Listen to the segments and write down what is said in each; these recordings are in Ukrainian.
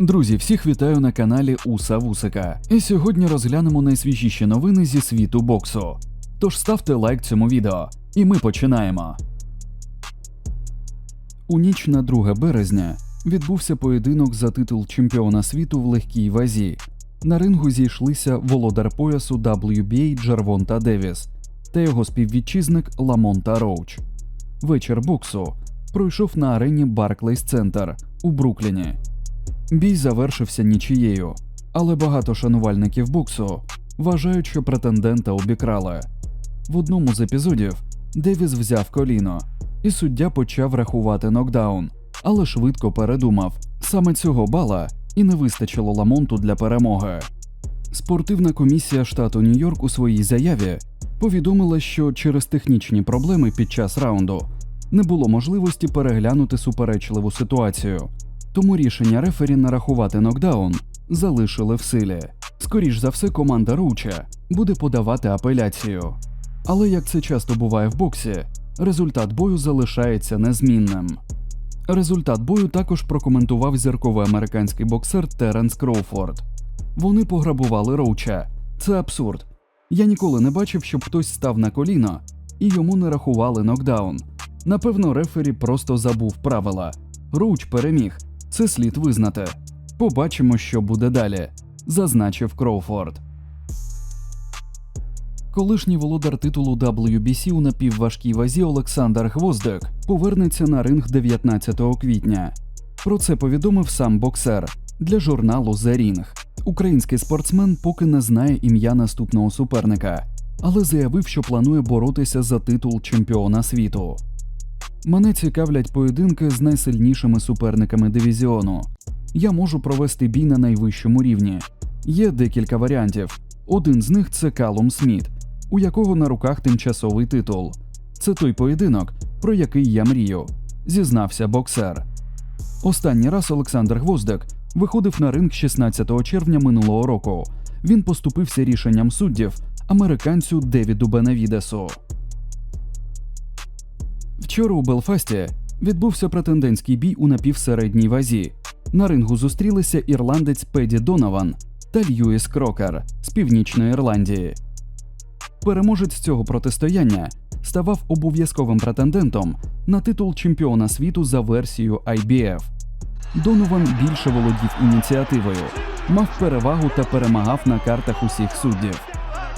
Друзі, всіх вітаю на каналі Уса Вусика. І сьогодні розглянемо найсвіжіші новини зі світу боксу. Тож ставте лайк цьому відео, і ми починаємо. У ніч на 2 березня відбувся поєдинок за титул чемпіона світу в легкій вазі. На рингу зійшлися володар поясу WBA Джарвонта Девіс та його співвітчизник Ламонта Роуч. Вечір боксу пройшов на арені Барклейс Центр у Брукліні. Бій завершився нічією, але багато шанувальників боксу вважають, що претендента обікрали. В одному з епізодів Девіс взяв коліно, і суддя почав рахувати нокдаун, але швидко передумав. Саме цього бала і не вистачило Ламонту для перемоги. Спортивна комісія штату Нью-Йорк у своїй заяві повідомила, що через технічні проблеми під час раунду не було можливості переглянути суперечливу ситуацію, тому рішення рефері нарахувати нокдаун залишили в силі. Скоріш за все, команда Роуча буде подавати апеляцію. Але як це часто буває в боксі, результат бою залишається незмінним. Результат бою також прокоментував зірковий американський боксер Теренс Кроуфорд. Вони пограбували Роуча. Це абсурд. Я ніколи не бачив, щоб хтось став на коліно і йому не рахували нокдаун. Напевно, рефері просто забув правила. Роуч переміг. Це слід визнати. Побачимо, що буде далі, зазначив Кроуфорд. Колишній володар титулу WBC у напівважкій вазі Олександр Гвоздек повернеться на ринг 19 квітня. Про це повідомив сам боксер для журналу The Ring. Український спортсмен поки не знає ім'я наступного суперника, але заявив, що планує боротися за титул чемпіона світу. Мене цікавлять поєдинки з найсильнішими суперниками дивізіону. Я можу провести бій на найвищому рівні. Є декілька варіантів. Один з них це Калум Сміт, у якого на руках тимчасовий титул. Це той поєдинок, про який я мрію, зізнався боксер. Останній раз Олександр Гвоздек виходив на ринг 16 червня минулого року. Він поступився рішенням суддів американцю Девіду Бенавідесу. Вчора у Белфасті відбувся претендентський бій у напівсередній вазі. На рингу зустрілися ірландець Педі Донован та Льюіс Крокер з Північної Ірландії. Переможець цього протистояння ставав обов'язковим претендентом на титул чемпіона світу за версією IBF. Донован більше володів ініціативою, мав перевагу та перемагав на картах усіх суддів.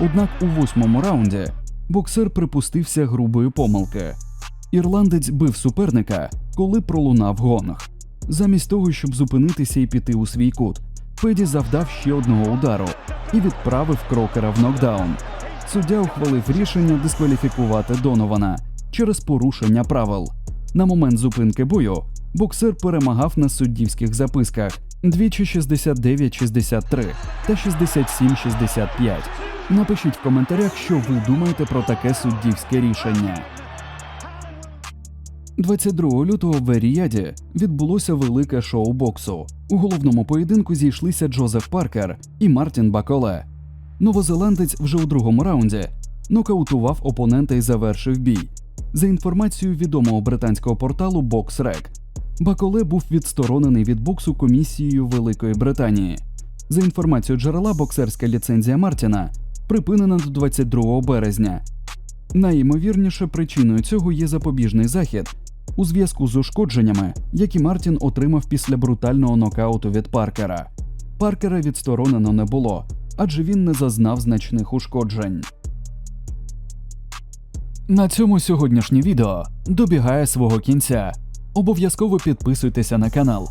Однак у восьмому раунді боксер припустився грубої помилки. Ірландець бив суперника, коли пролунав гонг. Замість того, щоб зупинитися і піти у свій кут, Педі завдав ще одного удару і відправив крокера в нокдаун. Суддя ухвалив рішення дискваліфікувати Донована через порушення правил. На момент зупинки бою боксер перемагав на суддівських записках двічі 69-63 та 67-65. Напишіть в коментарях, що ви думаєте про таке суддівське рішення. 22 лютого в Еріяді відбулося велике шоу боксу. У головному поєдинку зійшлися Джозеф Паркер і Мартін Баколе. Новозеландець вже у другому раунді нокаутував опонента і завершив бій. За інформацією відомого британського порталу BoxRec, Баколе був відсторонений від боксу комісією Великої Британії. За інформацією джерела, боксерська ліцензія Мартіна припинена до 22 березня. Найімовірніше причиною цього є запобіжний захід у зв'язку з ушкодженнями, які Мартін отримав після брутального нокауту від Паркера. Паркера відсторонено не було, адже він не зазнав значних ушкоджень. На цьому сьогоднішнє відео добігає свого кінця. Обов'язково підписуйтеся на канал,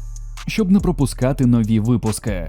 щоб не пропускати нові випуски.